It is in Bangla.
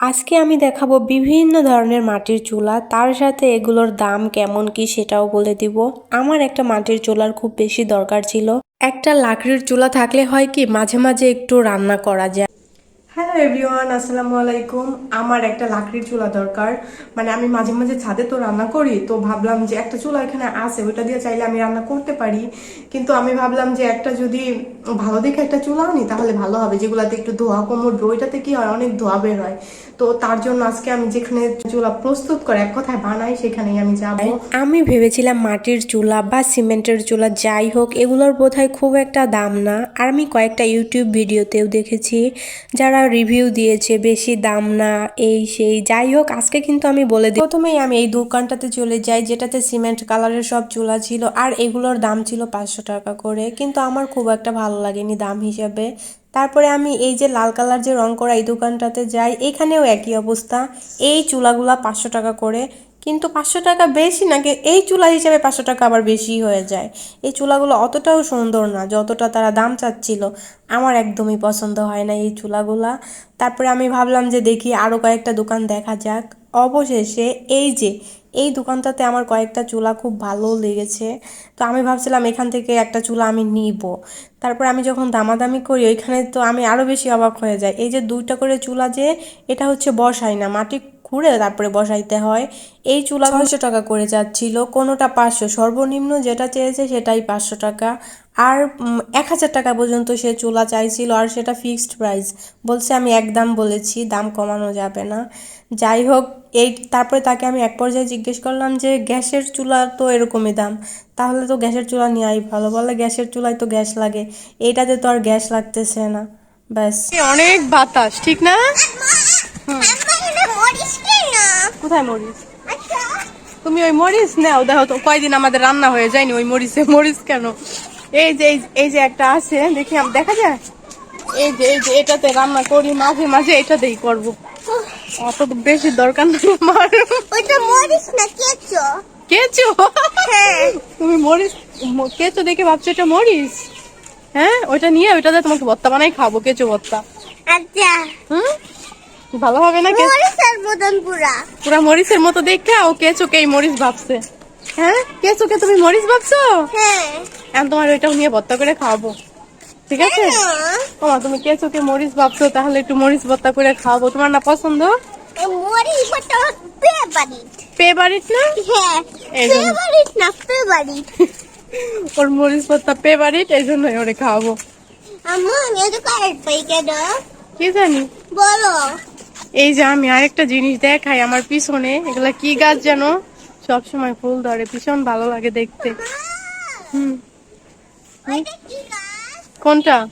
আজকে আমি দেখাবো বিভিন্ন ধরনের মাটির চুলা, তার সাথে এগুলোর দাম কেমন কি সেটাও বলে দিব। আমার একটা মাটির চুলার খুব বেশি দরকার ছিল। একটা লাকড়ির চুলা থাকলে হয় কি মাঝে মাঝে একটু রান্না করা যায়। হ্যালো এভরিওয়ান আসসালামু আলাইকুম। আমার একটা লাকড়ির চুলা দরকার। মানে আমি মাঝে মাঝে ছাদে তো রান্না করি, তো ভাবলাম যে একটা চুলা এখানে আছে, ওইটা দিয়ে চাইলে আমি রান্না করতে পারি। কিন্তু আমি ভাবলাম যে একটা যদি ভালো দেখে একটা চুলা আনি, তাহলে ভালো হবে। যেগুলাতে একটু ধোয়া কোমর ওইটাতে কি হয়? অনেক ধোয়া বের হয়। তো তার জন্য আজকে আমি যেখানে চুলা প্রস্তুত করে, এক কথায় বানাই, সেখানেই আমি যাব। আমি ভেবেছিলাম মাটির চুলা বা সিমেন্টের চুলা যাই হোক, এগুলোর বোধহয় খুব একটা দাম না। আর আমি কয়েকটা ইউটিউব ভিডিওতেও দেখেছি, যারা রিভিউ দিয়েছে, বেশি দাম না, এই সেই, যাই হোক, আজকে কিন্তু আমি বলে দিই। প্রথমেই আমি এই দোকানটাতে চলে যাই, যেটাতে সিমেন্ট কালারের সব চুলা ছিল, আর এগুলোর দাম ছিল পাঁচশো টাকা করে, কিন্তু আমার খুব একটা ভালো লাগেনি দাম হিসাবে। তারপরে আমি এই যে লাল কালার যে রং করা এই দোকানটাতে যাই, এখানেও একই অবস্থা, এই চুলাগুলা পাঁচশো টাকা করে কিন্তু পাঁচশো টাকা বেশি নাকি এই চুলা হিসেবে পাঁচশো টাকা আবার বেশি হয়ে যায়? এই চুলাগুলো অতটাও সুন্দর না, যতটা তারা দাম চাচ্ছিল। আমার একদমই পছন্দ হয় না এই চুলাগুলা। তারপরে আমি ভাবলাম যে দেখি আরও কয়েকটা দোকান দেখা যাক। অবশেষে এই যে, এই দোকানটাতে আমার কয়েকটা চুলা খুব ভালো লেগেছে। তো আমি ভাবছিলাম এখান থেকে একটা চুলা আমি নিব। তারপর আমি যখন দামাদামি করি, ওইখানে তো আমি আরও বেশি অবাক হয়ে যাই। এই যে দুইটা করে চুলা যে, এটা হচ্ছে বসাই না, মাটি খুঁড়ে তারপরে বসাইতে হয়। এই চুলা ছয়শো টাকা করে যাচ্ছিল কোনোটা পাঁচশো। সর্বনিম্ন যেটা চেয়েছে সেটাই পাঁচশো টাকা। আর এক হাজার টাকা পর্যন্ত সে চুলা চাইছিল আর সেটা ফিক্সড প্রাইস। বলছে আমি এক দাম বলেছি দাম কমানো যাবে না। যাই হোক এই তারপরে তাকে আমি এক পর্যায়ে জিজ্ঞেস করলাম যে গ্যাসের চুলা তো এরকমই দাম। তাহলে তো গ্যাসের চুলা নেওয়াই ভালো। বলে গ্যাসের চুলায় তো গ্যাস লাগে। এইটাতে তো আর গ্যাস লাগতেছে না। ব্যাস। অনেক বাতাস ঠিক না? কোথায় মরিচ আচ্ছা। তুমি ওই মরিচ নাও দেখো তো কয়দিন আমাদের রান্না হয়ে যায়নি ওই মরিচে মরিচ কেন? এই যে এই- যে একটা আছে দেখি আম- দেখা যায়? এই যে এই যে এটাতে রান্না করি মাঝে মাঝে এটাতেই করব। অত বেশি দরকার নেই আমার। ওইটা মরিস না কেঁচো? কেঁচো? তুমি মরিচ কেঁচো দেখে ভাবছ এটা মরিচ হ্যাঁ ওইটা নিয়ে ওইটাতে তোমাকে ভর্তা বানাই খাব কেঁচো ভর্তা। আচ্ছা। হুম? ভালো হবে না কে- মরিসের মতন পুরা। পুরা মরিচের মতো দেখে ও কেঁচোকে এই মরিচ ভাবছে। হ্যাঁ? কেঁচোকে তুমি মরিচ ভাবছ? হ্যাঁ। এখন তোমার ওইটা নিয়ে ভর্তা করে খাওয়াবো। ঠিক আছে? তোমা তুমি কেঁচোকে মরিচ ভাবছ? তাহলে একটু মরিচ ভর্তা করে খাওয়াবো। তোমার না পছন্দ? ফেভারিট ফেভারিট না? হ্যাঁ। এই জন্য। ফেভারিট না ফেভারিট ওর মরিচ ভর্তা ফেভারিট এই জন্যই ওরে খাওয়াবো। আম্মু আমি তো কারেন্ট পাই কেন কি জানি? বলো। এই যে আমি আরেকটা জিনিস দেখাই আমার পিছনে। এগুলা কি গাছ যেন? সবসময় ফুল ধরে, ভীষণ ভালো লাগে দেখতে। হুম। কোনটা?